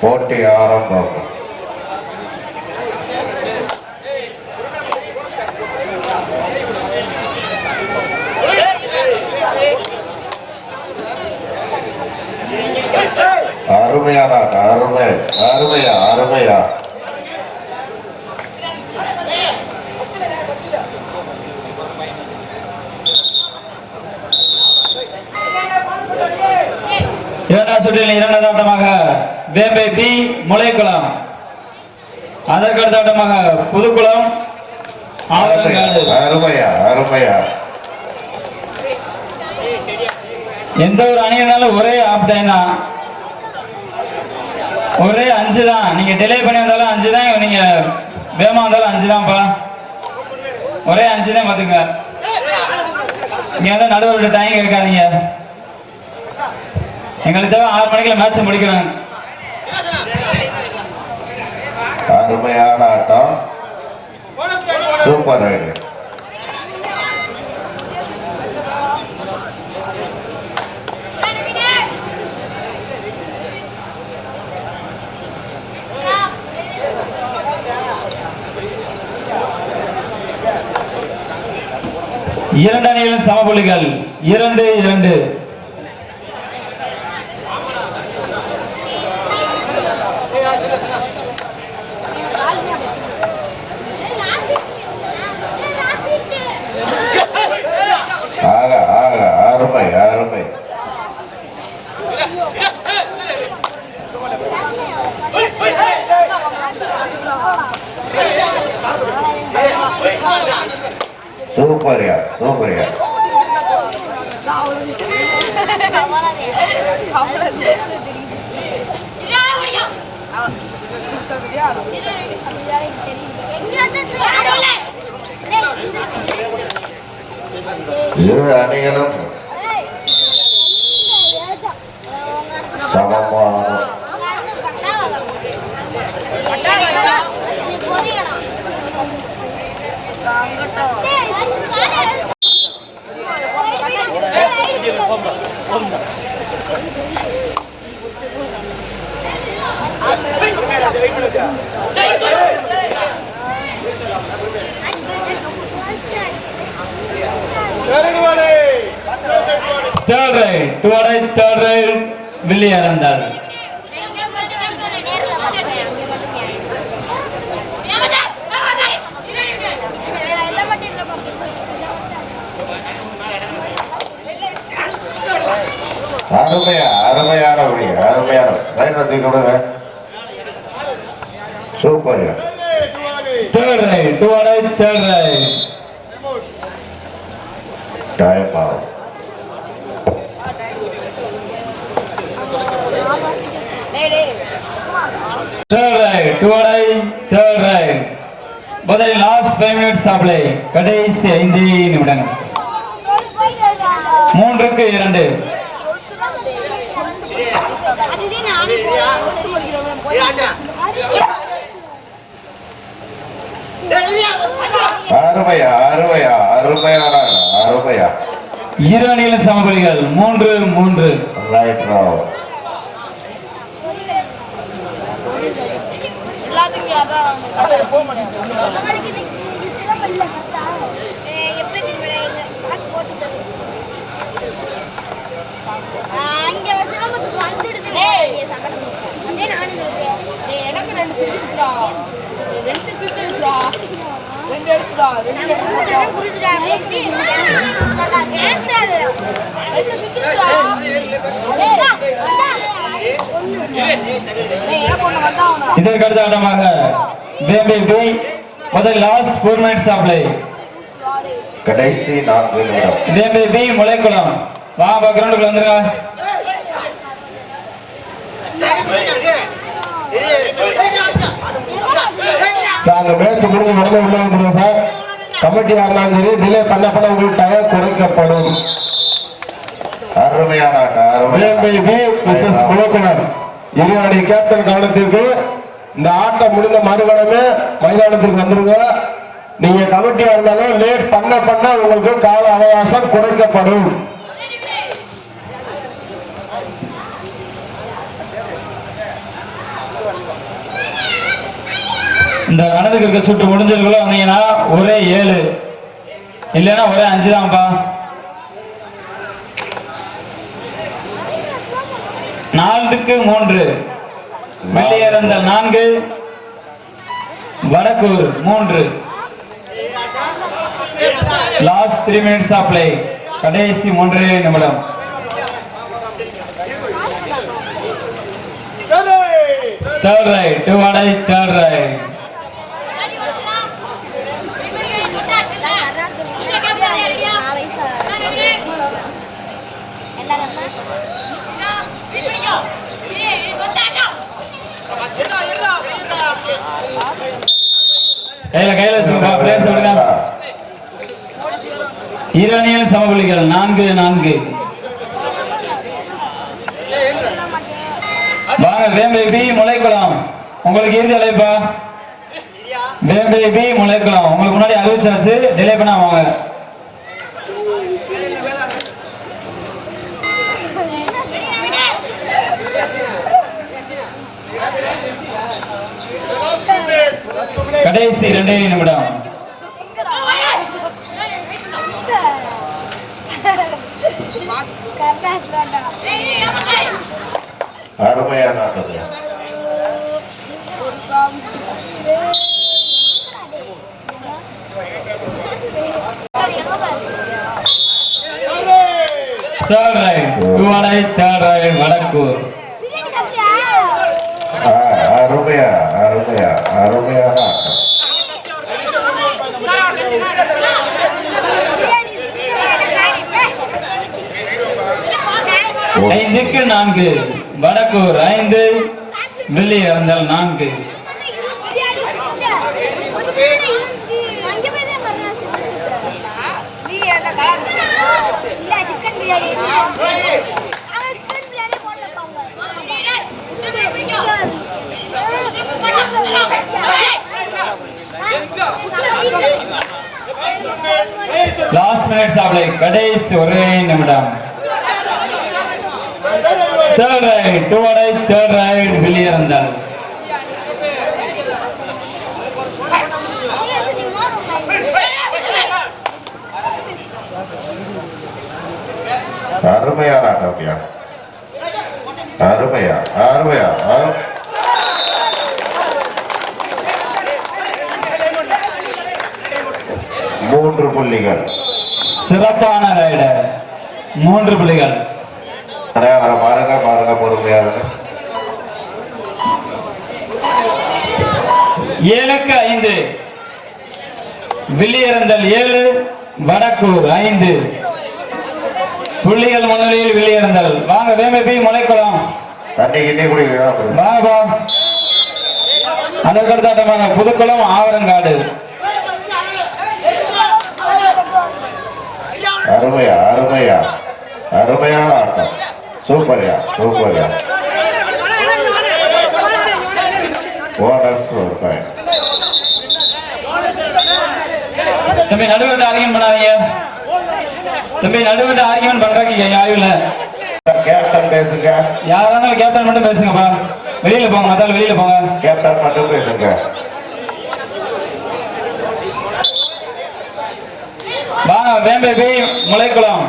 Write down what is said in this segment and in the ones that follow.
போட்டி ஆரம்பம். அருமையான அருமை அருமையா அருமையா. இரண்டாம் சுற்றில் இரண்டாவது ஆட்டமாக வேம்பை பி முளைக்குளம். அதற்கு அடுத்த ஆட்டமாக புதுக்குளம். எந்த ஒரு அணி இருந்தாலும் ஒரே ஆப் டைம் தான். ஒரே அஞ்சு தான். நீங்க டிலே பண்ணி வந்தாலும் அஞ்சு தான். நீங்க வேகமா வந்தாலும் அஞ்சு தான்ப்பா ஒரே அஞ்சு தான் பாத்துங்க நீங்க வந்து நடுவர் டைம் கேட்காதீங்க எங்களுக்கு தேவை ஆறு மணிக்குள்ள மேட்ச் முடிக்கிறோம் அருமையான ஆட்டம். சூப்பர் ரைடு இரண்டு அணிகளும் சமபுள்ளிகள் இரண்டு இரண்டு. ஆக ஆக அருமை அருமை சூப்பர்யா சூப்பர்யா. இரு அணிகளும் ரைட் வில்லி இறந்தாள் அருமையா அருமையான வழி அருமையான ரைட் தூக்கி விடுங்க சூப்பர்யா third right third right time ஆகும் தேர்ட் ரைட் டூ அடை தேர்ட் ரைட் முதலில் last five minutes of play கடைசி ஐந்து நிமிடங்கள். மூன்றுக்கு இரண்டு. அருமையா அருமையா அருமையான அருமையா. இரு அணிகளும் சமபலிகள். மூன்று மூன்று. ரைட் ராவ் சிரமத்துக்கு வந்துடுது அதே நானும் எனக்கு ரெண்டு எடுத்துடா இதற்கு அடுத்த ஆட்டமாக வேம்பை பி முதல் last four minutes of play கடைசி நான்கு நிமிடம் வேம்பை பி முளைக்குளம் வாங்க கிரவுண்டுக்குள்ள வந்துருங்க சார் அந்த மேட்ச் முடிஞ்ச உடனே உள்ள வந்துடும் சார். கமிட்டியா இருந்தாலும் சரி டிலே பண்ண பண்ண உங்களுக்கு டயர் குறைக்கப்படும் அருமையான இரு அணி கேப்டன் கவனத்திற்கு இந்த ஆட்டம் முடிந்த மறுகணமே மைதானத்திற்கு வந்துருங்க. நீங்க கமிட்டியா இருந்தாலும் லேட் பண்ண பண்ண உங்களுக்கு கால அவகாசம் குறைக்கப்படும் இந்த நடந்துக்கு இருக்க சுட்டு முடிஞ்சதுக்குள்ள வந்தீங்கன்னா ஒரே ஏழு. இல்லைன்னா ஒரே அஞ்சு தான்ப்பா நான்குக்கு மூன்று வெளியேறந்த நான்கு. வடக்கூர் மூன்று. Last three minutes of play கடைசி மூன்றே நிமிடம். தேர்ட் ரைட் டூ வடை தேர்ட் ரைட் கையில கையில வச்சுக்கோப்பா சொல்லுங்க. விடுங்க இரு அணியில் நான்கு நான்கு. வாங்க வேம்பை பி முளைக்குளம். உங்களுக்கு இறுதி அழைப்பா? வேம்பை பி முளைக்குளம். உங்களுக்கு முன்னாடி அறிவிச்சாச்சு டிலே பண்ணாம வாங்க. கடைசி இரண்டே நிமிடம். அருமையான ஆட்டத்தை தேர்ட் ரைட் டூ வடை தேர்ட் ரைட் வடக்கூர் ஆ, அருமையா அருமையா அருமையான ஆட்டம் ஐந்துக்கு நான்கு. வடக்கூர் ஐந்து வெள்ளி இறந்தல் நான்கு. லாஸ்ட் மினிட்ஸ் அவளை கடைசி ஒரே நிமிடம். தேர்ட் ரைட் டூ வடை தேர்ட் ரைட் வெளியே இருந்தால் அருமையான ஆட்டம்யா அருமையா அருமையா அரு- மூன்று புள்ளிகள். சிறப்பான ரைடர் மூன்று புள்ளிகள். அனைவரை பாருங்க பாருங்க பொறுமையாக ஏழுக்கு ஐந்து. வெளியிறந்தல் ஏழு வடக்கூர் ஐந்து. புள்ளிகள் முன்னிலையில் வெளியிறந்தல் வாங்க வேமை போய் குடிக்கலாம் வாங்கப்பா அதற்கடுத்தாட்டம் வாங்க. புதுக்குளம் ஆவரங்காடு. அருமையா அருமையா. ஆட்டம் சூப்பர்யா சூப்பர்யா. போனஸ் ஒரு பாயிண்ட் தம்பி நடுவர்கிட்ட ஆர்கியன் பண்ணாதீங்க. தம்பி நடுவர்கிட்ட ஆர்கியன் பண்றாங்க ஆய்வுல கேப்டன் பேசுங்க. யாரா இருந்தாலும் கேப்டன் மட்டும் பேசுங்கப்பா. வெளியில போங்க மத்தால வெளியில போங்க. கேப்டன் மட்டும் பேசுங்க. வாங்க போய் முளைக்குளம்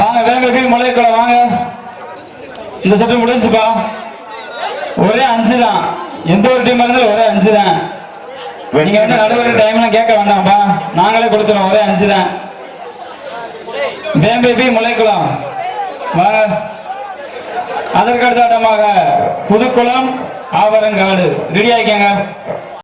வாங்க வேம்பை போய் முளைக்குளம் வாங்க இந்த சுற்று முடிஞ்சுப்பா. ஒரே அஞ்சு தான் எந்த ஒரு டீம் இருந்தாலும் ஒரே அஞ்சு தான் நீங்க வந்து நடுவர் டைம்லாம் கேட்க வேண்டாம்ப்பா. நாங்களே கொடுத்துறோம் ஒரே அஞ்சு தான் பேம்பேபி முளைக்குளம். வாங்க அதற்கு அடுத்த ஆட்டமாக புதுக்குளம் ஆவரங்காடு. ரெடி ஆயிக்கங்க.